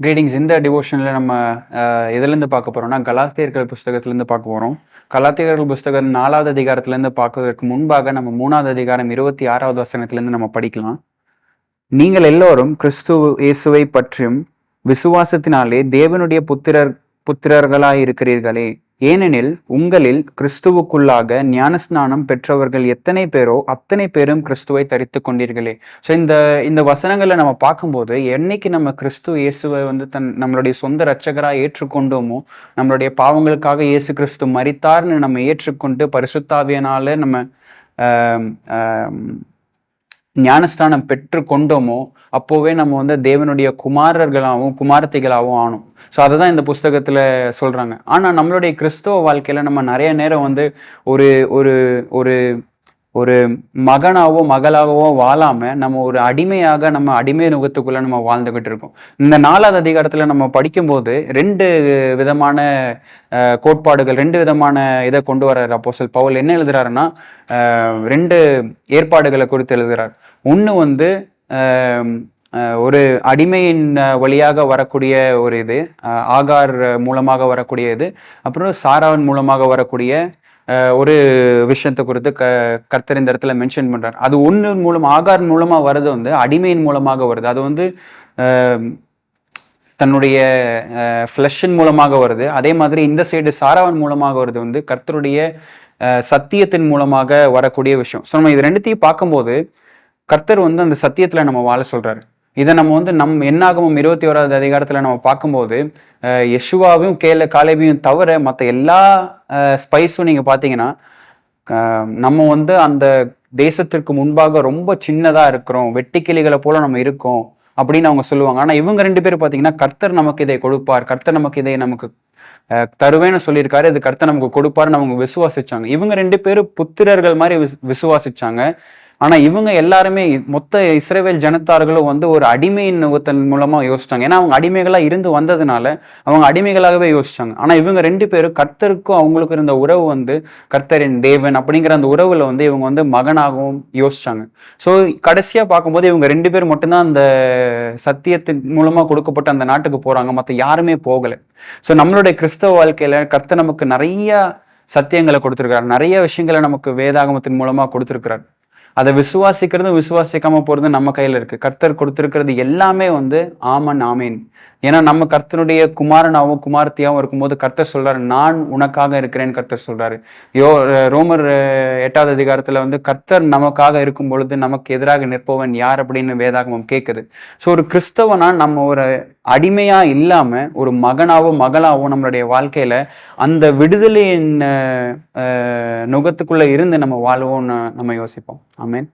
Greetings இந்த டிவோஷனில் நம்ம எதுலேருந்து பார்க்க போகிறோம்னா கலாஸ்தியர்கள் புஸ்தகத்திலேருந்து பார்க்க போகிறோம் கலாத்தியர்கள் புஸ்தகம் நாலாவது அதிகாரத்திலேருந்து பார்க்கறதுக்கு முன்பாக நம்ம மூணாவது அதிகாரம் இருபத்தி ஆறாவது வசனத்திலேருந்து நம்ம படிக்கலாம். நீங்கள் எல்லோரும் கிறிஸ்து இயேசுவை பற்றியும் விசுவாசத்தினாலே தேவனுடைய புத்திரர் புத்திரர்களாக இருக்கிறீர்களே ஏனெனில் உங்களில் கிறிஸ்துவுக்குள்ளாக ஞானஸ்நானம் பெற்றவர்கள் எத்தனை பேரோ அத்தனை பேரும் கிறிஸ்துவை தரித்து கொண்டீர்களே. ஸோ இந்த இந்த வசனங்களை நம்ம பார்க்கும்போது என்னைக்கு நம்ம கிறிஸ்து இயேசுவை வந்து தன் நம்மளுடைய சொந்த இரட்சகராக ஏற்றுக்கொண்டோமோ நம்மளுடைய பாவங்களுக்காக இயேசு கிறிஸ்து மரித்தார்னு நம்ம ஏற்றுக்கொண்டு பரிசுத்தாவியனால நம்ம ஞானஸ்தானம் பெற்று கொண்டோமோ அப்போவே நம்ம வந்து தேவனுடைய குமாரர்களாகவும் குமாரத்தைகளாகவும் ஆனோம். ஸோ அதை தான் இந்த புஸ்தகத்தில் சொல்கிறாங்க ஆனால் நம்மளுடைய கிறிஸ்தவ வாழ்க்கையில் நம்ம நிறைய நேரம் வந்து ஒரு ஒரு ஒரு ஒரு மகனாவோ மகளாகவோ வாழாமல் நம்ம ஒரு அடிமையாக நம்ம அடிமை நுகத்துக்குள்ளே நம்ம வாழ்ந்துக்கிட்டு இருக்கோம். இந்த நாலாவது அதிகாரத்தில் நம்ம படிக்கும்போது ரெண்டு விதமான கோட்பாடுகள் ரெண்டு விதமான இதை கொண்டு வர்றார் அப்போசல் பவுல். என்ன எழுதுறாருன்னா ரெண்டு ஏற்பாடுகளை குறித்து எழுதுகிறார் ஒன்று வந்து ஒரு அடிமையின் வழியாக வரக்கூடிய ஒரு இது ஆகார் மூலமாக வரக்கூடிய இது அப்புறம் சாராவின் மூலமாக வரக்கூடிய ஒரு விஷயத்தை குறித்து க கர்த்தர் இந்த இடத்துல மென்ஷன் பண்ணுறார் அது ஒன்று மூலம் ஆகார் மூலமாக வர்றது வந்து அடிமையின் மூலமாக வருது. அது வந்து தன்னுடைய ஃப்ளஷின் மூலமாக வருது. அதே மாதிரி இந்த சைடு சாராவன் மூலமாக வருது வந்து கர்த்தருடைய சத்தியத்தின் மூலமாக வரக்கூடிய விஷயம். ஸோ நம்ம இது ரெண்டுத்தையும் பார்க்கும்போது கர்த்தர் வந்து அந்த சத்தியத்தில் நம்ம வாழ சொல்கிறாரு இதை நம்ம வந்து நம் என்னாகமும் இருபத்தி ஓராவது அதிகாரத்தில் நம்ம பார்க்கும்போது யஷுவாவையும் கேல காலேபியும் தவிர மற்ற எல்லா ஸ்பைஸும் நீங்கள் பார்த்தீங்கன்னா நம்ம வந்து அந்த தேசத்திற்கு முன்பாக ரொம்ப சின்னதாக இருக்கிறோம் வெட்டிக்கிளிகளை போல நம்ம இருக்கோம் அப்படின்னு அவங்க சொல்லுவாங்க. ஆனால் இவங்க ரெண்டு பேரும் பார்த்தீங்கன்னா கர்த்தர் நமக்கு இதை கொடுப்பார் கர்த்தர் நமக்கு இதை நமக்கு தருவேன்னு சொல்லியிருக்காரு இது கர்த்தர் நமக்கு கொடுப்பாருன்னு அவங்க விசுவாசிச்சாங்க. இவங்க ரெண்டு பேரும் புத்திரர்கள் மாதிரி விஸ் விசுவாசிச்சாங்க. ஆனா இவங்க எல்லாருமே மொத்த இஸ்ரேவேல் ஜனத்தார்களும் வந்து ஒரு அடிமையின் நுகத்தன் மூலமா யோசிச்சாங்க. ஏன்னா அவங்க அடிமைகளா இருந்து வந்ததுனால அவங்க அடிமைகளாகவே யோசிச்சாங்க. ஆனா இவங்க ரெண்டு பேரும் கர்த்தருக்கும் அவங்களுக்கும் இருந்த உறவு வந்து கர்த்தரின் தேவன் அப்படிங்கிற அந்த உறவுல வந்து இவங்க வந்து மகனாகவும் யோசிச்சாங்க. ஸோ கடைசியா பார்க்கும்போது இவங்க ரெண்டு பேர் மட்டும்தான் அந்த சத்தியத்தின் மூலமா கொடுக்கப்பட்ட அந்த நாட்டுக்கு போறாங்க. மற்ற யாருமே போகல. ஸோ நம்மளுடைய கிறிஸ்தவ வாழ்க்கையில கர்த்தர் நமக்கு நிறைய சத்தியங்களை கொடுத்துருக்காரு நிறைய விஷயங்களை நமக்கு வேதாகமத்தின் மூலமா கொடுத்துருக்கிறார். அதை விசுவாசிக்கிறதும் விசுவாசிக்காம போகிறது நம்ம கையில் இருக்குது கர்த்தர் கொடுத்துருக்கிறது எல்லாமே வந்து ஆமன் ஆமேன். ஏன்னா நம்ம கர்த்தனுடைய குமாரனாகவும் குமார்த்தியாகவும் இருக்கும்போது கர்த்தர் சொல்கிறார் நான் உனக்காக இருக்கிறேன்னு கர்த்தர் சொல்கிறாரு யோ ரோமர் எட்டாவது அதிகாரத்தில் வந்து கர்த்தர் நமக்காக இருக்கும் பொழுது நமக்கு எதிராக நிற்பவன் யார்? அப்படின்னு வேதாகமம் கேட்குது ஸோ ஒரு கிறிஸ்தவனா நம்ம ஒரு அடிமையாக இல்லாமல் ஒரு மகனாவோ மகளாவோ நம்மளுடைய வாழ்க்கையில் அந்த விடுதலையின் நுகத்துக்குள்ளே இருந்து நம்ம வாழ்வோம்னு நம்ம யோசிப்போம். ஆமீன்.